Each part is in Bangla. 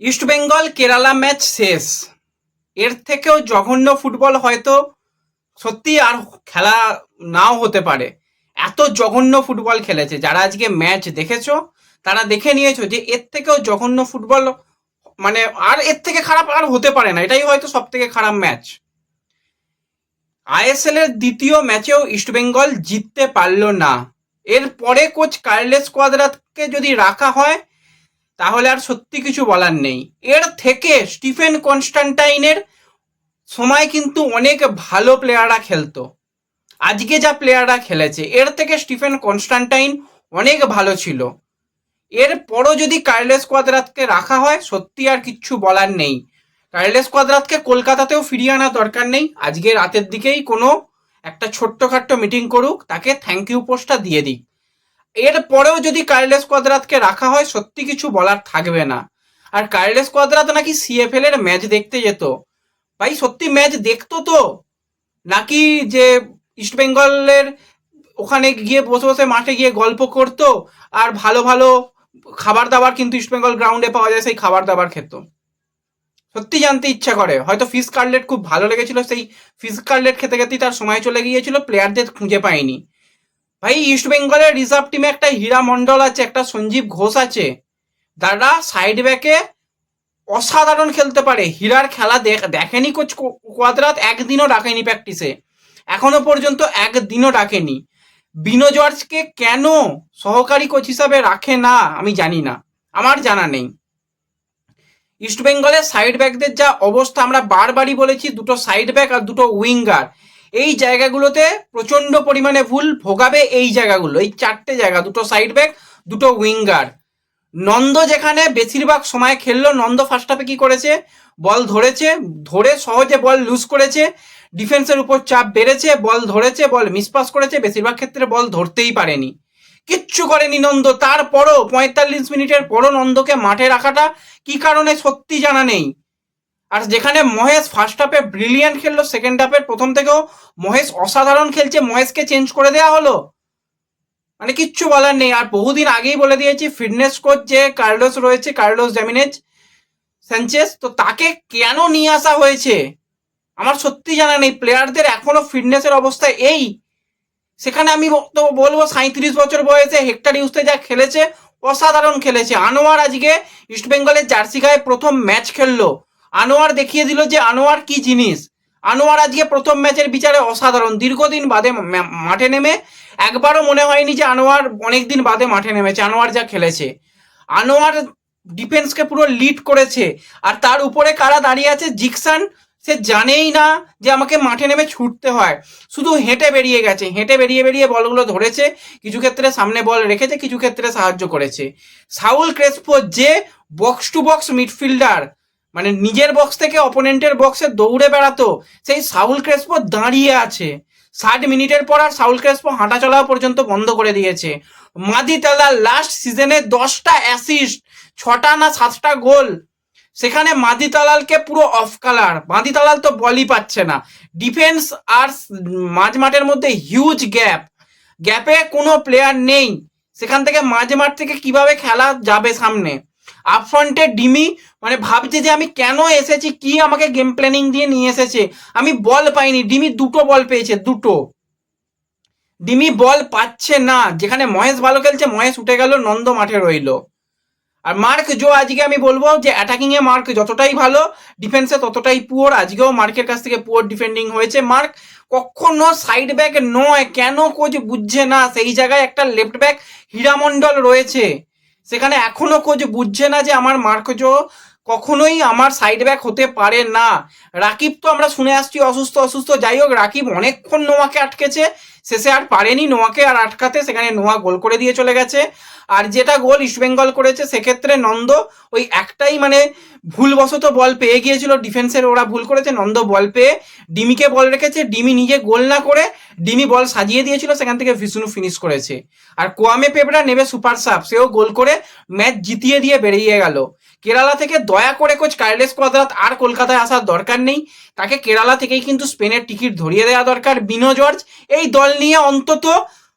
ইস্টবেঙ্গল কেরালা ম্যাচ শেষ। এর থেকেও জঘন্য ফুটবল হয়তো সত্যি আর খেলা নাও হতে পারে। এত জঘন্য ফুটবল খেলেছে, যারা আজকে ম্যাচ দেখেছ, তারা দেখে নিয়েছো যে এর থেকেও জঘন্য ফুটবল মানে আর এর থেকে খারাপ আর হতে পারে না, এটাই হয়তো সব থেকে খারাপ ম্যাচ। আইএসএল এর দ্বিতীয় ম্যাচেও ইস্টবেঙ্গল জিততে পারল না। এরপরে কোচ কার্লেস কোয়াদ্রাতকে যদি রাখা হয় তাহলে আর সত্যি কিছু বলার নেই। এর থেকে স্টিফেন কনস্টান্টাইনের সময় কিন্তু অনেক ভালো প্লেয়াররা খেলতো। আজকে যা প্লেয়াররা খেলেছে, এর থেকে স্টিফেন কনস্টান্টাইন অনেক ভালো ছিল। এরপরও যদি কার্লেস কোয়াদ্রাতকে রাখা হয়, সত্যি আর কিচ্ছু বলার নেই। কার্লেস কোয়াদ্রাতকে কলকাতাতেও ফিরিয়ে আনার দরকার নেই। আজকে রাতের দিকেই কোনো একটা ছোট্টখাট্ট মিটিং করুক, তাকে থ্যাংক ইউ পোস্টটা দিয়ে দিক। এরপরেও যদি কার্লেস কোয়াদ্রাতকে রাখা হয়, সত্যি কিছু বলার থাকবে না। আর কার্লেস কোয়াদ্রাত নাকি সিএফএল এর ম্যাচ দেখতে যেত। ভাই, সত্যি ম্যাচ দেখতো তো। নাকি যে ইস্টবেঙ্গলের ওখানে গিয়ে বসে বসে মাঠে গিয়ে গল্প করতো, আর ভালো ভালো খাবার দাবার কিন্তু ইস্টবেঙ্গল গ্রাউন্ডে পাওয়া যায়, সেই খাবার দাবার খেত। সত্যি জানতে ইচ্ছা করে। হয়তো ফিশ কার্লেট খুব ভালো লেগেছিল, সেই ফিশ কার্লেট খেতে খেতেই তার সময় চলে গিয়েছিল প্লেয়ারদের খুঁজে পায়নি। ভাই ইস্ট বেঙ্গলের রিজার্ভ টিমে একটা হীরা মন্ডল আছে, একটা সঞ্জীব ঘোষ আছে। যারা সাইড ব্যাকে অসাধারণ খেলতে পারে। হীরার খেলা দেখ দেখেনি কোচ কোয়াদ্রাত? একদিনও ডাকেনি প্র্যাকটিসে এখনও পর্যন্ত একদিনও ডাকেনি। বিনো জর্জকে কেন সহকারী কোচ হিসাবে রাখে না, আমি জানি না। আমার জানা নেই। ইস্ট বেঙ্গলের সাইড ব্যাকদের যা অবস্থা, আমরা বারবারই বলেছি, দুটো সাইড ব্যাক আর দুটো উইঙ্গার এই জায়গাগুলোতে প্রচণ্ড পরিমাণে ভুল ভোগাবে এই জায়গাগুলো। এই চারটে জায়গা, দুটো সাইড ব্যাক দুটো উইঙ্গার নন্দ যেখানে বেশিরভাগ সময় খেললো, নন্দ ফার্স্ট হাফে কি করেছে? বল ধরেছে, ধরে সহজে বল লুজ করেছে ডিফেন্সের উপর চাপ বেড়েছে, বল ধরেছে, বল মিসপাস করেছে, বেশিরভাগ ক্ষেত্রে বল ধরতেই পারেনি। কিচ্ছু করেনি নন্দ। তারপরও পঁয়তাল্লিশ মিনিটের পরও নন্দকে মাঠে রাখাটা কি কারণে সত্যি জানা নেই। আর যেখানে মহেশ ফার্স্ট হাফে ব্রিলিয়ান্ট খেললো সেকেন্ড হাফের প্রথম থেকেও মহেশ অসাধারণ খেলছে, মহেশকে চেঞ্জ করে দেওয়া হলো। মানে কিচ্ছু বলার নেই, আর বহুদিন আগেই বলে দিয়েছি ফিটনেস কোচ যে কার্লোস রয়েছে, কার্লোস ড্যামিনেজ স্যাঞ্চেস তো তাকে কেন নিয়ে আসা হয়েছে? আমার সত্যি জানা নেই প্লেয়ারদের এখনও ফিটনেসের অবস্থা এই। সেখানে আমি তো বলব সাঁত্রিশ বছর বয়সে হেক্টর ইউসতে যা খেলেছে, অসাধারণ খেলেছে। আনোয়ার আজকে ইস্টবেঙ্গলের জার্সি গায়ে প্রথম ম্যাচ খেললো। আনোয়ার দেখিয়ে দিল যে আনোয়ার কি জিনিস? আনোয়ার আজকে প্রথম ম্যাচের বিচারে অসাধারণ। দীর্ঘদিন বাদে মাঠে নেমে একবারও মনে হয়নি যে আনোয়ার অনেকদিন বাদে মাঠে নেমেছে। আনোয়ার যা খেলেছে। আনোয়ার ডিফেন্সকে পুরো লিড করেছে। আর তার উপরে কারা দাঁড়িয়ে আছে জিকসান, সে জানেই না যে আমাকে মাঠে নেমে ছুটতে হয়। শুধু হেঁটে বেরিয়ে গেছে। হেঁটে বেরিয়ে বেরিয়ে বলগুলো ধরেছে। কিছু ক্ষেত্রে সামনে বল রেখেছে, কিছু ক্ষেত্রে সাহায্য করেছে। সাউল ক্রেসপো যে বক্স টু বক্স মিডফিল্ডার মানে নিজের বক্স থেকে অপোনেন্টের বক্সে দৌড়ে বেড়াতো, সেই সাউল ক্রেসপো দাঁড়িয়ে আছে। ষাট মিনিটের পর আর সাউল ক্রেসপো হাঁটা চলা পর্যন্ত বন্ধ করে দিয়েছে। মাদি তালা লাস্ট সিজনে দশটা অ্যাসিস্ট ছটা না সাতটা গোল। সেখানে মাদি তালালকে পুরো অফ কালার মাদি তালাল তো বলই পাচ্ছে না। ডিফেন্স আর মাঝ মাঠের মধ্যে হিউজ গ্যাপ গ্যাপে কোনো প্লেয়ার নেই। সেখান থেকে মাঝ মাঠ থেকে কীভাবে খেলা যাবে সামনে? আপফ্রন্টে ডিমি মানে ভাবছে যে আমি কেন এসেছি, কি আমাকে গেম প্ল্যানিং দিয়ে নিয়ে এসেছে? আমি বল পাইনি, ডিমি দুটো বল পেয়েছে, দুটো। ডিমি বল পাচ্ছে না, যেখানে মহেশ ভালো খেলছে, মহেশ উঠে গেল, নন্দ মাঠে রইল। আর মার্ক জো, আজকে আমি বলব যে অ্যাটাকিং এ মার্ক যতটাই ভালো ডিফেন্সে ততটাই পুয়ার আজকেও মার্কের কাছ থেকে পুয়ার ডিফেন্ডিং হয়েছে। মার্ক কখনো সাইড ব্যাক নয়, কেন কোচ বুঝছে না, সেই জায়গায় একটা লেফট ব্যাক হীরামণ্ডল রয়েছে। সেখানে এখনও কোচ বুঝছে না যে আমার মার্ক জো কখনোই আমার সাইড ব্যাক হতে পারে না। রাকিব তো আমরা শুনে আসছি অসুস্থ অসুস্থ। যাই হোক, রাকিব অনেকক্ষণ নোয়াকে আটকেছে। শেষে আর পারেনি নোয়াকে, আর আটকাতে সেখানে নোয়া গোল করে দিয়ে চলে গেছে। আর যেটা গোল ইস্টবেঙ্গল করেছে, সেক্ষেত্রে নন্দ ওই একটাই মানে ভুলবশত বল পেয়ে গিয়েছিল ডিফেন্সের ওরা ভুল করেছে, নন্দ বল পেয়ে ডিমিকে বল রেখেছে। ডিমি নিজে গোল না করে ডিমি বল সাজিয়ে দিয়েছিল, সেখান থেকে ভিষ্ণু ফিনিশ করেছে। আর কোয়ামে পেবরা নেবে সুপার সাপ সেও গোল করে ম্যাচ জিতিয়ে দিয়ে বেরিয়ে গেল। কেরালা থেকে দয়া করে কোচ কার্লেস কোয়াদ্রাত আর কলকাতায় আসার দরকার নেই। তাকে কেরালা থেকেই কিন্তু স্পেনের টিকিট ধরিয়ে দেওয়া দরকার বিনো জর্জ। এই দল নিয়ে অন্তত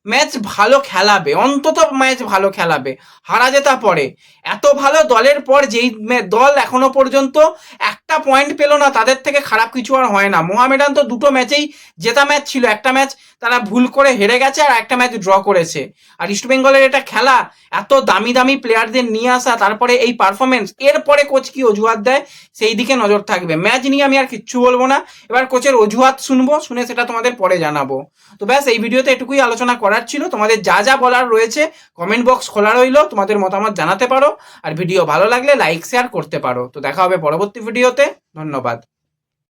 ম্যাচ ভালো খেলাবে, অন্তত ম্যাচ ভালো খেলাবে, হারা জেতা পরে। এত ভালো দলের পর যেই দল এখনও পর্যন্ত একটা পয়েন্ট পেল না, তাদের থেকে খারাপ কিছু আর হয় না। মোহামেডান তো দুটো ম্যাচেই জেতা ম্যাচ ছিল, একটা ম্যাচ তারা ভুল করে হেরে গেছে আর একটা ম্যাচ ড্র করেছে। আর ইস্টবেঙ্গলের এটা খেলা, এত দামি দামি প্লেয়ারদের নিয়ে আসা, তারপরে এই পারফরমেন্স এরপরে কোচ কি অজুহাত দেয়? সেই দিকে নজর থাকবে। ম্যাচ নিয়ে আমি আর কিচ্ছু বলব না। এবার কোচের অজুহাত শুনব, শুনে সেটা তোমাদের পরে জানাব। তো ব্যাস, এই ভিডিওতে এটুকুই আলোচনা করার ছিল। তোমাদের যা যা বলার রয়েছে কমেন্ট বক্স খোলা রইল। তোমাদের মতামত জানাতে পারো। আর ভিডিও ভালো লাগলে লাইক শেয়ার করতে পারো। তো দেখা হবে পরবর্তী ভিডিওতে ধন্যবাদ।